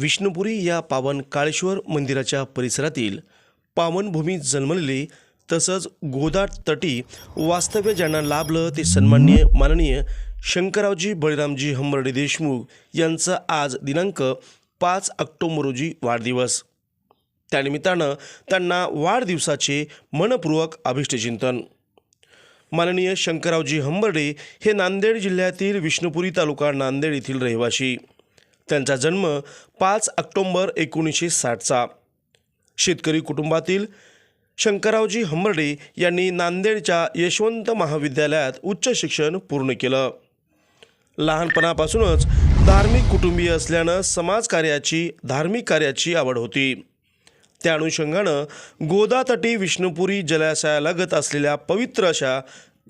विष्णुपुरी या पावन काळेश्वर मंदिराच्या परिसरातील पावनभूमी जन्मलेले तसंच गोदाट तटी वास्तव्य ज्यांना लाभलं ते सन्माननीय माननीय शंकररावजी बळीरामजी हंबर्डे देशमुख यांचा आज दिनांक पाच ऑक्टोबर रोजी वाढदिवस. त्यानिमित्तानं त्यांना वाढदिवसाचे मनपूर्वक अभिष्टचिंतन. माननीय शंकररावजी हंबर्डे हे नांदेड जिल्ह्यातील विष्णुपुरी तालुका नांदेड येथील रहिवासी. त्यांचा जन्म पाच ऑक्टोंबर एकोणीसशे साठचा. शेतकरी कुटुंबातील शंकररावजी हंबर्डे यांनी नांदेडच्या यशवंत महाविद्यालयात उच्च शिक्षण पूर्ण केलं. लहानपणापासूनच धार्मिक कुटुंबीय असल्यानं समाजकार्याची धार्मिक कार्याची आवड होती. त्या अनुषंगानं गोदातटी विष्णुपुरी जलाशयालगत असलेल्या पवित्र अशा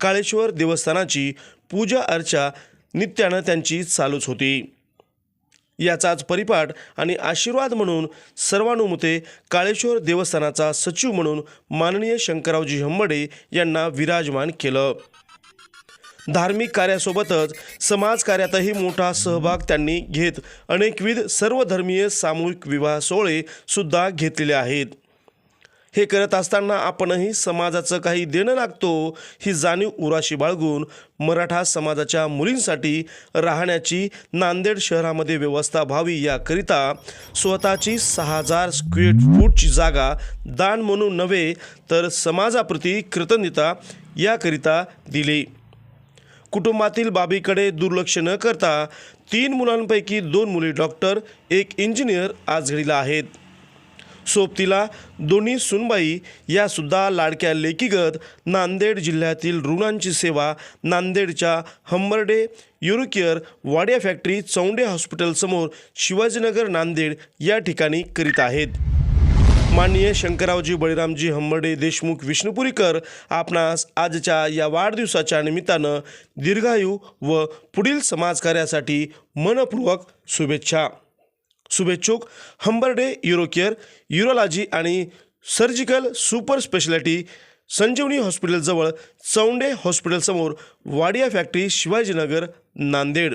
काळेश्वर देवस्थानाची पूजा अर्चा नित्यानं त्यांची चालूच होती. याचाच परिपाठ आणि आशीर्वाद म्हणून सर्वानुमते काळेश्वर देवस्थानाचा सचिव म्हणून माननीय शंकररावजी हंबडे यांना विराजमान केलं. धार्मिक कार्यासोबतच समाजकार्यातही मोठा सहभाग त्यांनी घेत अनेकविध सर्वधर्मीय सामूहिक विवाह सोहळे सुद्धा घेतलेले आहेत. हे करत असताना आपणही समाजाचं काही देणं लागतो ही जाणीव उराशी बाळगून मराठा समाजाच्या मुलींसाठी राहण्याची नांदेड शहरामध्ये व्यवस्था व्हावी याकरिता स्वतःची सहा हजार स्क्वेअर फूटची जागा दान म्हणून नव्हे तर समाजाप्रती कृतज्ञता याकरिता दिली. कुटुंबातील बाबीकडे दुर्लक्ष न करता तीन मुलांपैकी दोन मुली डॉक्टर एक इंजिनियर आज घडीला आहेत. सोबतीला दोन्ही सुनबाई यासुद्धा लाडक्या लेकीगत नांदेड जिल्ह्यातील रुग्णांची सेवा नांदेडच्या हंबर्डे युरोकेअर वाडिया फॅक्टरी चौंडे हॉस्पिटलसमोर शिवाजीनगर नांदेड या ठिकाणी करीत आहेत. माननीय शंकररावजी बळीरामजी हंबर्डे देशमुख विष्णुपुरीकर आपणास आजच्या या वाढदिवसाच्या निमित्तानं दीर्घायू व पुढील समाजकार्यासाठी मनपूर्वक शुभेच्छा. शुभेच्छुक हंबर्डे युरोकेअर युरोलॉजी आणि सर्जिकल सुपर स्पेशालिटी संजीवनी हॉस्पिटलजवळ चौंडे हॉस्पिटलसमोर वाडिया फॅक्टरी शिवाजीनगर नांदेड.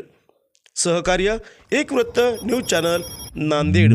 सहकार्य एक वृत्त न्यूज चॅनल नांदेड.